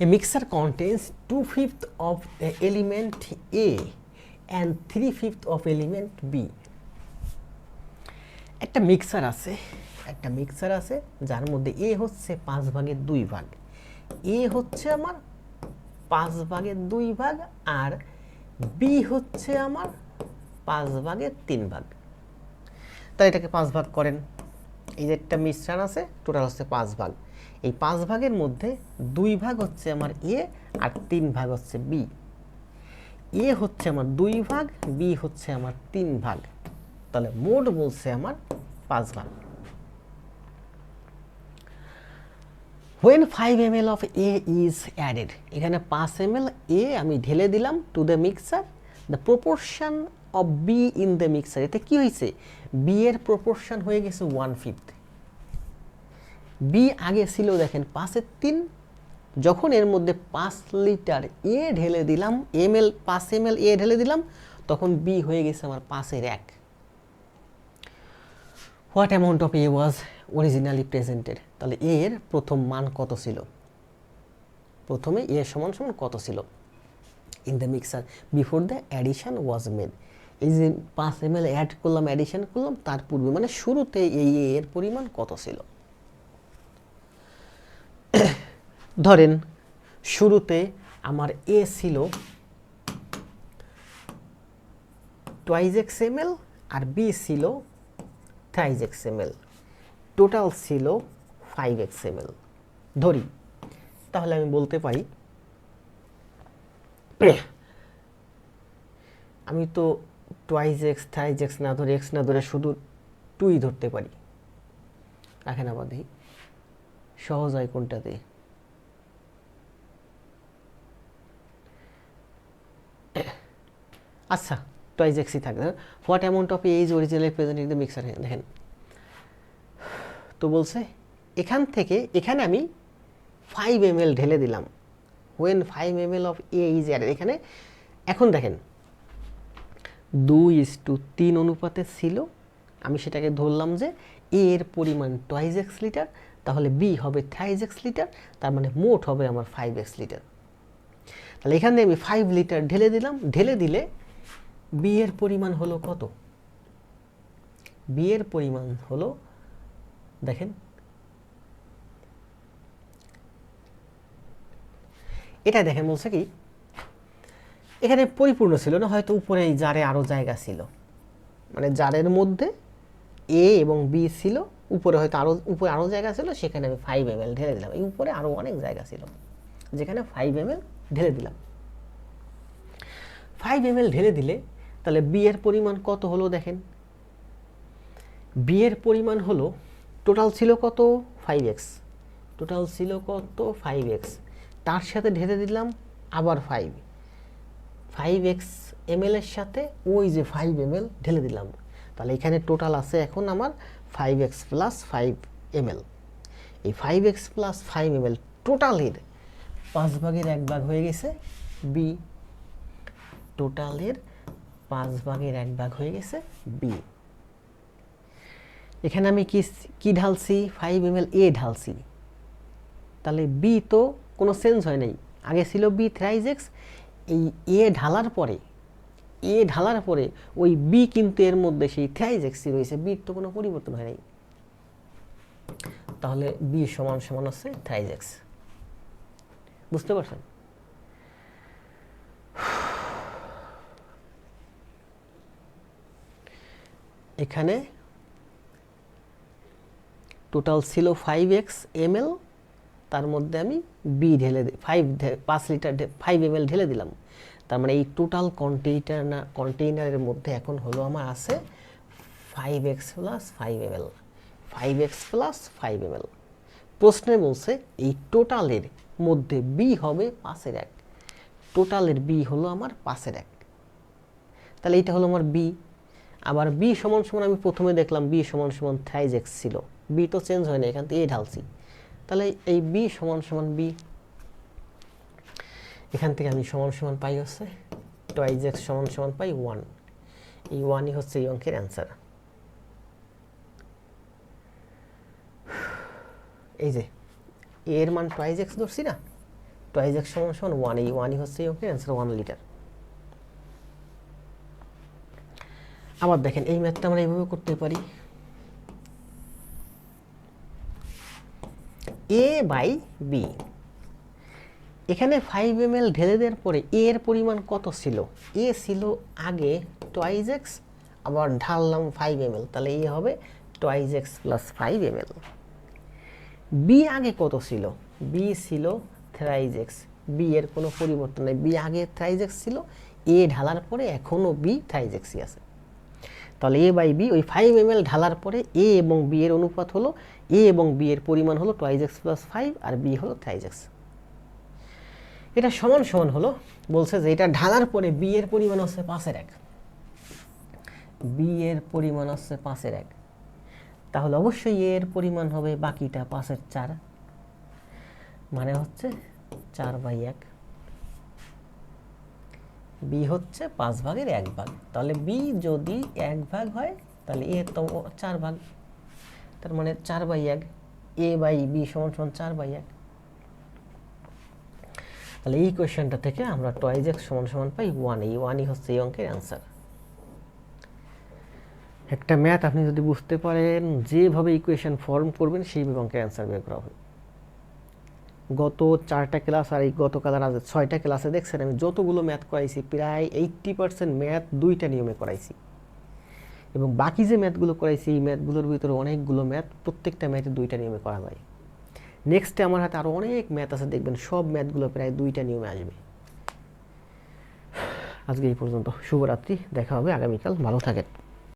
A mixture contains two fifth of the element A and three fifth of element B. একটা mixer আছে, একটা mixer আছে, যার মধ্যে এ হচ্ছে পাঁচ ভাগের দুই ভাগ। এ হচ্ছে আমার পাঁচ ভাগের দুই ভাগ আর বি হচ্ছে আমার পাঁচ ভাগের তিন ভাগ। তাই এটাকে পাঁচ ভাগ করেন। এই যে একটা মিশ্রণ আছে টোটাল হচ্ছে পাঁচ ভাগ। এই পাঁচ ভাগের মধ্যে দুই ভাগ হচ্ছে আমার এ আর তিন ভাগ হচ্ছে বি। এ হচ্ছে আমার দুই ভাগ, বি হচ্ছে আমার তিন ভাগ। তাহলে মোট বলছে আমার পাঁচ ভাগ। When five M L of A is added এখানে পাঁচ এম এল এ আমি ঢেলে দিলাম to the mixer the proportion of B in the mixer এতে কি হয়েছে? বি এর প্রপোর্শন হয়ে গেছে ওয়ান ফিফথ বি আগে ছিল, দেখেন, পাঁচের তিন, যখন এর মধ্যে পাঁচ লিটার এ ঢেলে দিলাম এম এল পাঁচ এম এল এ ঢেলে দিলাম, তখন বি হয়ে গেছে আমার পাঁচের এক। What amount of A was originally presented তাহলে এ এর প্রথম মান কত ছিল? প্রথমে এ সমান সমান কত ছিল? In the mixer before the addition was made এই যে পাঁচ এম এল অ্যাড করলাম অ্যাডিশন করলাম, তার পূর্বে মানে শুরুতে এই এর পরিমাণ কত ছিল? ধরেন, শুরুতে আমার এ ছিল টুয়াইজ এক্স এম এল আর বি ছিল thrice X M L total ছিল ফাইভ এক্স এম এল ধরি, তাহলে আমি বলতে পারি আমি তো টুয়াইজ এক্স থ্রাইজ এক্স না ধরে এক্স না ধরে শুধু টুই ধরতে পারি। রাখেন দেখি, সহজ হয় কোনটাতে আচ্ছা টয়েজ এক্সি থাকে what amount of A's original present in the mixer দেখেন। তো বলছে, এখান থেকে, এখানে আমি ফাইভ এম ঢেলে দিলাম। When five M L of A is added এখানে, এখন দেখেন দুই ইস টু তিন অনুপাতে ছিল, আমি সেটাকে ধরলাম যে এ এর পরিমাণ টয়েজ এক্স লিটার তাহলে বি হবে থ্রাইজ এক্স লিটার তার মানে মোট হবে আমার ফাইভ এক্স লিটার তাহলে এখানে আমি ফাইভ লিটার ঢেলে দিলাম, ঢেলে দিলে বি এর পরিমাণ হলো কত? বি এর পরিমাণ হলো, দেখেন, এটা দেখেন বলছে কি, এখানে পরিপূর্ণ ছিল না, হয়তো উপরে এই জারে আরও জায়গা ছিল। মানে জারের মধ্যে এ এবং বি ছিল, উপরে হয়তো আরও উপরে আরও জায়গা ছিল, সেখানে আমি ফাইভ এম এল ঢেলে দিলাম। এই উপরে আরও অনেক জায়গা ছিল, যেখানে ফাইভ এম এল ঢেলে দিলাম। ফাইভ এম এল ঢেলে দিলে তাহলে বি এর পরিমাণ কত হলো দেখেন? বি এর পরিমাণ হলো টোটাল ছিল কত? ফাইভ এক্স টোটাল ছিল কত? ফাইভ এক্স তার সাথে ঢেলে দিলাম আবার ফাইভ ফাইভ এক্স এম এর সাথে ওই যে ফাইভ এম ঢেলে দিলাম। তাহলে এখানে টোটাল আছে এখন আমার five X plus five M এই five X plus five M L টোটালের পাঁচ ভাগের এক ভাগ হয়ে গেছে বি টোটালের পাঁচ ভাগের এক ভাগ হয়ে গেছে বি এখানে আমি কি কি ঢালছি? Five M A ঢালছি। তাহলে বি তো কোনো চেঞ্জ হয় নাই। আগে ছিল বি থ্রাইজ এক্স এই এ ঢালার পরে এ ঢালার পরে ওই বি কিন্তু এর মধ্যে সেই থ্রাইজ এক্সই রয়েছে। বির তো কোনো পরিবর্তন হয় নাই। তাহলে বি সমান সমান হচ্ছে থ্রাইজ বুঝতে পারছেন? এখানে টোটাল ছিল ফাইভ এক্স এম তার মধ্যে আমি বি ঢেলে ফাইভ পাঁচ লিটার ফাইভ এম ঢেলে দিলাম। তার মানে এই টোটাল কন্টেইনার না কন্টেইনারের মধ্যে এখন হলো আমার আছে five X plus five M L five X plus five M প্রশ্নে বলছে এই টোটালের মধ্যে বি হবে পাঁচের এক টোটালের বি হলো আমার পাঁচের এক। তাহলে এটা হলো আমার বি আবার বি সমান সমান আমি প্রথমে দেখলাম বি সমান সমান থ্রাইজ এক্স ছিল। বি তো চেঞ্জ হয় না, এখান থেকে এ ঢালছি। তাহলে এই বি সমান সমান বি এখান থেকে আমি সমান সমান পাই হচ্ছে টয়েজ এক্স সমান সমান পাই ওয়ান এই ওয়ানই হচ্ছে এই অঙ্কের অ্যান্সার এই যে এর মান টয়েজ এক্স ধরছি না? টোয়াইজ এক্স সমান সমান ওয়ান এই ওয়ানই হচ্ছে এই অঙ্কের অ্যান্সার ওয়ান লিটার আবার দেখেন, এই ম্যাথটা আমরা এইভাবে করতে পারি। এ বাই বি এখানে ফাইভ এম এল ঢেলে দেওয়ার পরে এর পরিমাণ কত ছিল? এ ছিল আগে টয়েজ এক্স আবার ঢাললাম ফাইভ এম এল তাহলে এ হবে twice X plus five M L B আগে কত ছিল? বি ছিল থ্রাইজ এক্স বি এর কোনো পরিবর্তন নেই। বি আগে থ্রাইজ এক্স ছিল। এ ঢালার পরে এখনও বি থ্রাইজ এক্সই আছে। তাহলে এ বাই বি ওই ফাইভ এম ঢালার পরে এ এবং বি এর অনুপাত হলো এ এবং বি এর পরিমাণ হলো টয়েজ এক্স প্লাস ফাইভ আর বি হলো থ্রাইজ এক্স এটা সমান সমান হলো, বলছে যে এটা ঢালার পরে বি এর পরিমাণ হচ্ছে পাঁচের এক। বি এর পরিমাণ হচ্ছে পাঁচের এক। তাহলে অবশ্যই এর পরিমাণ হবে বাকিটা পাঁচের চার। মানে হচ্ছে চার বাই এক। বি হচ্ছে পাঁচ ভাগের এক ভাগ। তাহলে বি যদি এক ভাগ হয়, তাহলে এ তো চার ভাগ। তার মানে চার বাই এক, এ বাই বি সমান সমান চার বাই এক। তাহলে এই কোয়েশ্চেনটা থেকে আমরা টয়েজ এক্স সমান সমান পাই ওয়ান এই ওয়ানই হচ্ছে এই অঙ্কের অ্যান্সার একটা ম্যাথ আপনি যদি বুঝতে পারেন, যেভাবে ইকুয়েশন ফর্ম করবেন, সেইভাবে অঙ্কের অ্যান্সার বের করা হবে। গত চারটা ক্লাস আর এই গতকাল আর ছয়টা ক্লাসে দেখছেন, আমি যতগুলো ম্যাথ করাইছি, প্রায় এইট্টি পার্সেন্ট ম্যাথ দুইটা নিয়মে করাইছি। এবং বাকি যে ম্যাথগুলো করাইছি, এই ম্যাথগুলোর ভিতরে অনেকগুলো ম্যাথ প্রত্যেকটা ম্যাথে দুইটা নিয়মে করা যায়। নেক্সটে আমার হাতে আরও অনেক ম্যাথ আছে, দেখবেন সব ম্যাথগুলো প্রায় দুইটা নিয়মে আসবে। আজকে এই পর্যন্ত, শুভরাত্রি, দেখা হবে আগামীকাল, ভালো থাকেন।